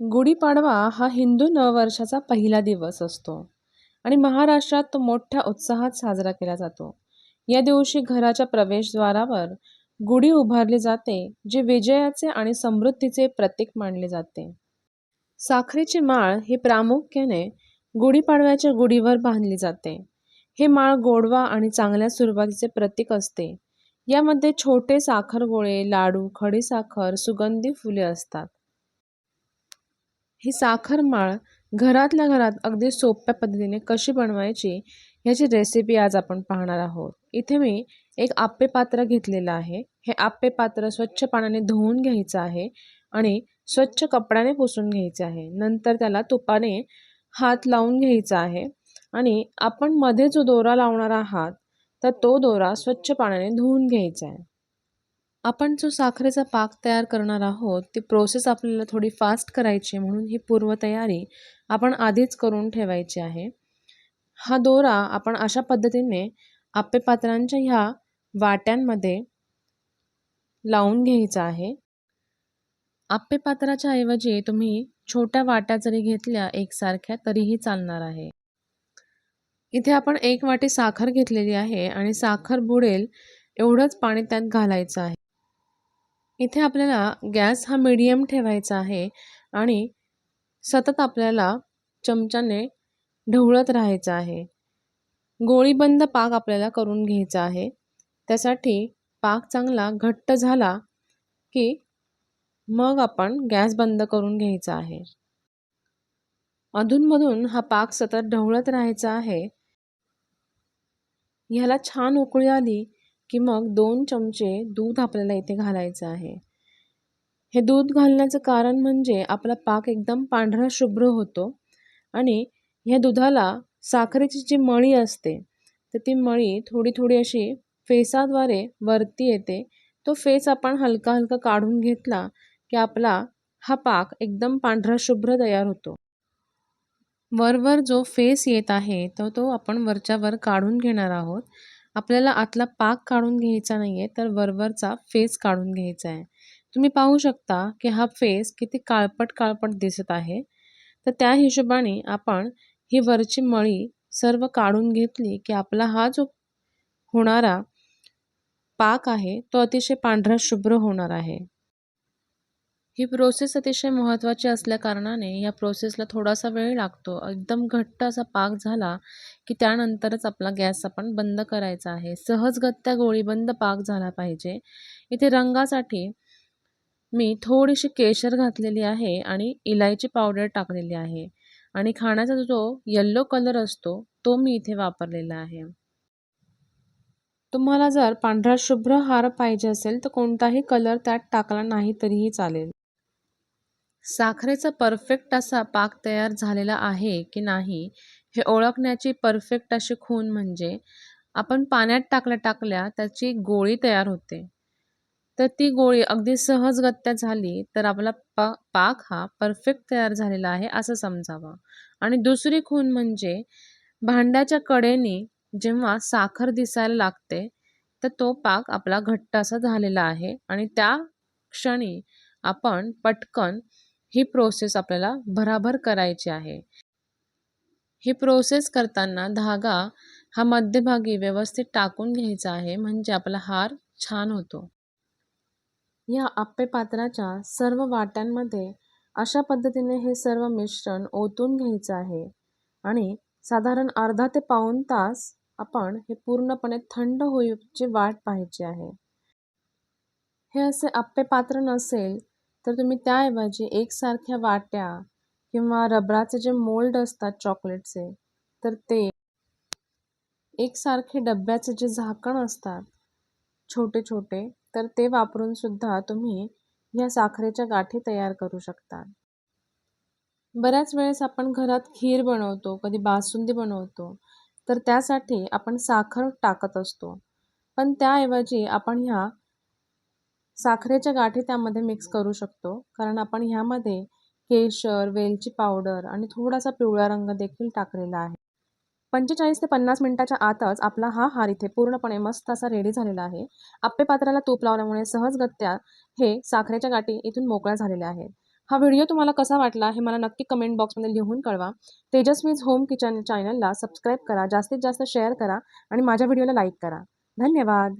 गुढीपाडवा हा हिंदू नववर्षाचा पहिला दिवस असतो आणि महाराष्ट्रात तो मोठ्या उत्साहात साजरा केला जातो. या दिवशी घराच्या प्रवेशद्वारावर गुढी उभारली जाते जे विजयाचे आणि समृद्धीचे प्रतीक मानले जाते. साखरेची माळ ही प्रामुख्याने गुढीपाडव्याच्या गुढीवर बांधली जाते. हे माळ गोडवा आणि चांगल्या सुरुवातीचे प्रतीक असते. यामध्ये छोटे साखर गोळे लाडू खडीसाखर सुगंधी फुले असतात. ही साखर माळ घरातल्या घरात अगदी सोप्या पद्धतीने कशी बनवायची ह्याची रेसिपी आज आपण पाहणार आहोत. इथे मी एक आप्पे पात्र घेतलेलं आहे. हे आप्पे पात्र स्वच्छ पाण्याने धुवून घ्यायचं आहे आणि स्वच्छ कपड्याने पुसून घ्यायचे आहे. नंतर त्याला तुपाने हात लावून घ्यायचा आहे आणि आपण मध्ये जो दोरा लावणार आहात तर तो दोरा स्वच्छ पाण्याने धुवून घ्यायचा आहे. आपण जो साखरेचा पाक तयार करणार आहोत ती प्रोसेस आपल्याला थोडी फास्ट करायची म्हणून ही पूर्वतयारी आपण आधीच करून ठेवायची आहे. हा दोरा आपण अशा पद्धतीने आप्पेपात्रांच्या ह्या वाट्यांमध्ये लावून घ्यायचा आहे. आप्पेपात्राच्या ऐवजी तुम्ही छोट्या वाट्या जरी घेतल्या एकसारख्या तरीही चालणार आहे. इथे आपण एक वाटी साखर घेतलेली आहे आणि साखर बुडेल एवढंच पाणी त्यात घालायचं आहे. इथे आपल्याला गॅस हा मीडियम ठेवायचा आहे आणि सतत आपल्याला चमच्याने ढवळत राहायचं आहे. गोळीबंद पाक आपल्याला करून घ्यायचा आहे. त्यासाठी पाक चांगला घट्ट झाला की मग आपण गॅस बंद करून घ्यायचा आहे. अधूनमधून हा पाक सतत ढवळत राहायचा आहे. ह्याला छान उकळी आली की मग दोन चमचे दूध आपल्याला इथे घालायचं आहे. हे दूध घालण्याचं कारण म्हणजे आपला पाक एकदम पांढरा शुभ्र होतो आणि ह्या दुधाला साखरेची जी मळी असते तर ती मळी थोडी थोडी अशी फेसाद्वारे वरती येते. तो फेस आपण हलका हलका काढून घेतला की आपला हा पाक एकदम पांढरा शुभ्र तयार होतो. वरवर जो फेस येत आहे तो तो आपण वरच्या वर काढून घेणार आहोत. आपल्याला आतला पाक काढून घ्यायचा नाही आहे तर वरवरचा फेस काढून घ्यायचा आहे. तुम्ही पाहू शकता की हा फेस किती काळपट काळपट दिसत आहे. तर त्या हिशोबाने आपण ही वरची मळी सर्व काढून घेतली की आपला हा जो होणारा पाक आहे तो अतिशय पांढरा शुभ्र होणार आहे. ही प्रोसेस अतिशय महत्त्वाची असल्याकारणाने या प्रोसेसला थोडासा वेळ लागतो. एकदम घट्ट असा पाक झाला की त्यानंतरच आपला गॅस आपण बंद करायचा आहे. सहजगत्या गोळीबंद पाक झाला पाहिजे. इथे रंगासाठी मी थोडीशी केशर घातलेली आहे आणि इलायची पावडर टाकलेली आहे. आणि खाण्याचा जो येल्लो कलर असतो तो मी इथे वापरलेला आहे. तुम्हाला जर पांढरा शुभ्र हार पाहिजे असेल तर कोणताही कलर त्यात टाकला नाही तरीही चालेल. साखरेचा परफेक्ट असा पाक तयार झालेला आहे की नाही हे ओळखण्याची परफेक्ट अशी खून म्हणजे आपण पाण्यात टाकल्या टाकल्या त्याची गोळी तयार होते. तर ती गोळी अगदी सहजगत्या झाली तर आपला पा पाक हा परफेक्ट तयार झालेला आहे असं समजावं. आणि दुसरी खून म्हणजे भांड्याच्या कडेने जेव्हा साखर दिसायला लागते तर तो पाक आपला घट्ट असा झालेला आहे आणि त्या क्षणी आपण पटकन ही प्रोसेस आपल्याला भराभर करायची आहे. ही प्रोसेस करताना धागा हा मध्यभागी व्यवस्थित टाकून घ्यायचा आहे म्हणजे आपला हार छान होतो. या आप्पे पात्राच्या सर्व वाट्यांमध्ये अशा पद्धतीने हे सर्व मिश्रण ओतून घ्यायचं आहे आणि साधारण अर्धा ते पाऊण तास आपण हे पूर्णपणे थंड होईची वाट पाहायची आहे. हे असे आप्पे पात्र नसेल तर तुम्ही त्याऐवजी एकसारख्या वाट्या किंवा रबराचे जे मोल्ड असतात चॉकलेटचे तर ते एकसारखे डब्याचे जे झाकण असतात छोटे छोटे तर ते वापरून सुद्धा तुम्ही ह्या साखरेच्या गाठी तयार करू शकता. बऱ्याच वेळेस आपण घरात खीर बनवतो कधी बासुंदी बनवतो तर त्यासाठी आपण साखर टाकत असतो. पण त्याऐवजी आपण ह्या साखरेच्या गाठी त्यामध्ये मिक्स करू शकतो. कारण आपण ह्यामध्ये केशर वेलची पावडर आणि थोडासा पिवळा रंग देखील टाकलेला आहे. पंचेचाळीस ते पन्नास मिनिटाच्या आतच आपला हा हार इथे पूर्णपणे मस्त असा रेडी झालेला आहे. आप्पे पात्राला तूप लावल्यामुळे सहजगत्या हे साखरेच्या गाठी इथून मोकळ्या झालेल्या आहेत. हा व्हिडिओ तुम्हाला कसा वाटला हे मला नक्की कमेंट बॉक्समध्ये लिहून कळवा. तेजस्वीज होम किचन चॅनलला सबस्क्राईब करा जास्तीत जास्त शेअर करा आणि माझ्या व्हिडिओला लाईक करा. धन्यवाद!